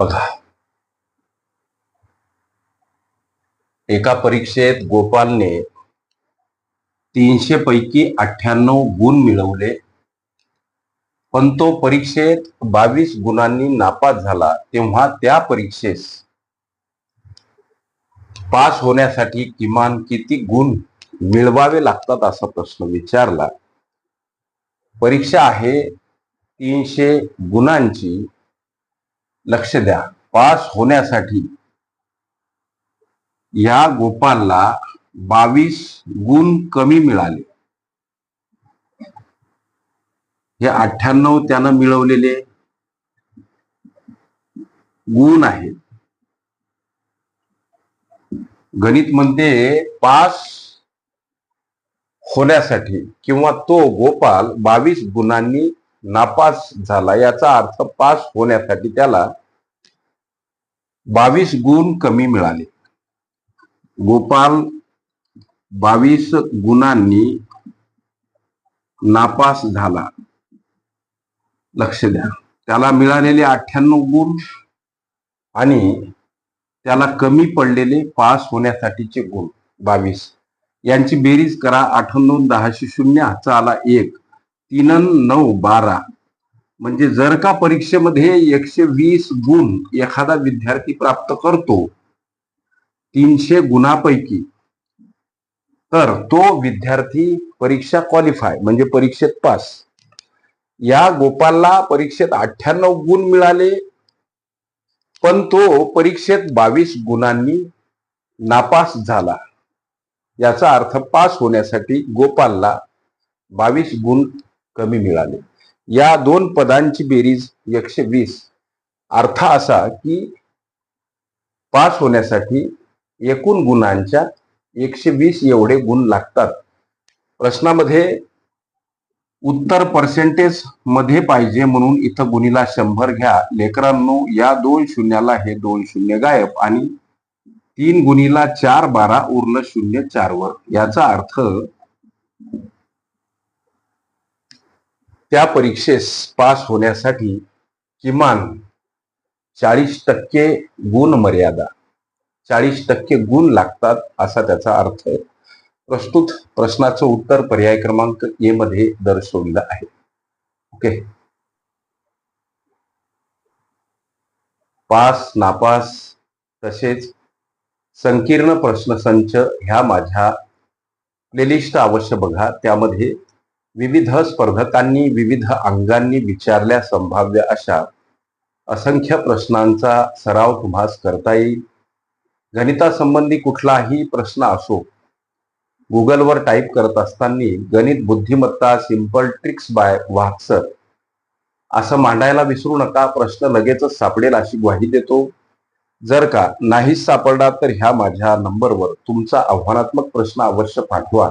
बघा. एका परीक्षेत गोपालने तीनशे पैकी अठ्ठ्याण्णव गुण मिळवले पण तो परीक्षेत बावीस गुणांनी नापास झाला तेव्हा त्या परीक्षेस पास होण्यासाठी किमान किती गुण मिळवावे लागतात असा प्रश्न विचारला. परीक्षा आहे तीनशे गुणांची लक्ष द्या. पास होण्यासाठी या गोपालला बावीस गुण कमी मिळाले. हे अठ्ठ्याण्णव त्यानं मिळवलेले गुण आहेत. गणित म्हणते पास होण्यासाठी किंवा तो गोपाल बावीस गुणांनी नापास झाला. याचा अर्थ पास होण्यासाठी त्याला बावीस गुण कमी मिळाले. गोपाल बावीस गुणांनी नापास झाला. लक्ष द्या. त्याला मिळालेले अठ्ठ्याण्णव गुण आणि त्याला कमी पडलेले पास होण्यासाठीचे गुण बावीस. यांची बेरीज करा. अठ्ठ्याण्णव दहाशे शून्य हाचा आला एक. तीन नऊ बारा. म्हणजे जर का परीक्षेमध्ये एकशे वीस गुण एखादा विद्यार्थी प्राप्त करतो तीनशे गुणापैकी तर तो विद्यार्थी परीक्षा क्वालिफाय म्हणजे परीक्षेत पास या गोपालला परीक्षेत अठ्ठ्याण्णव गुण मिळाले पण तो परीक्षेत बावीस गुणांनी नापास झाला. याचा अर्थ पास होण्यासाठी गोपालला बावीस गुण कमी मिळाले. या दोन पदांची बेरीज एकशे वीस. अर्थ असा की पास होण्यासाठी एकूण गुणांच्या एकशे वीस एवढे गुण लागतात. प्रश्नामध्ये उत्तर पर्सेंटेजमध्ये पाहिजे म्हणून इथं गुणीला शंभर घ्या. लेकरांनो या दोन शून्याला हे दोन शून्य गायब आणि तीन गुणीला चार बारा उरलं शून्य चार वर याचा अर्थ त्या परीक्षेस पास होण्यासाठी किमान चाळीस टक्के गुण मर्यादा चाळीस टक्के गुण लागतात असा त्याचा अर्थ प्रस्तुत प्रश्नाचं उत्तर पर्याय क्रमांक ए मध्ये दर्शवलेलं आहे. ओके? पास नापास तसेच संकीर्ण प्रश्नसंच ह्या माझ्या प्लेलिस्ट अवश्य बघा. त्यामध्ये विविध स्पर्धकांनी विविध अंगांनी विचारल्या संभाव्य अशा असंख्य प्रश्नांचा सराव तुम्हास करता येईल. गणितासंबंधी कुठलाही प्रश्न असो गुगलवर टाईप करत असताना गणित बुद्धिमत्ता सिंपल ट्रिक्स बाय वाक्सर असं मांडायला विसरू नका. प्रश्न लगेचच सापडेल अशी ग्वाही देतो. जर का नाहीच सापडला तर ह्या माझ्या नंबरवर तुमचा आव्हानात्मक प्रश्न अवश्य पाठवा.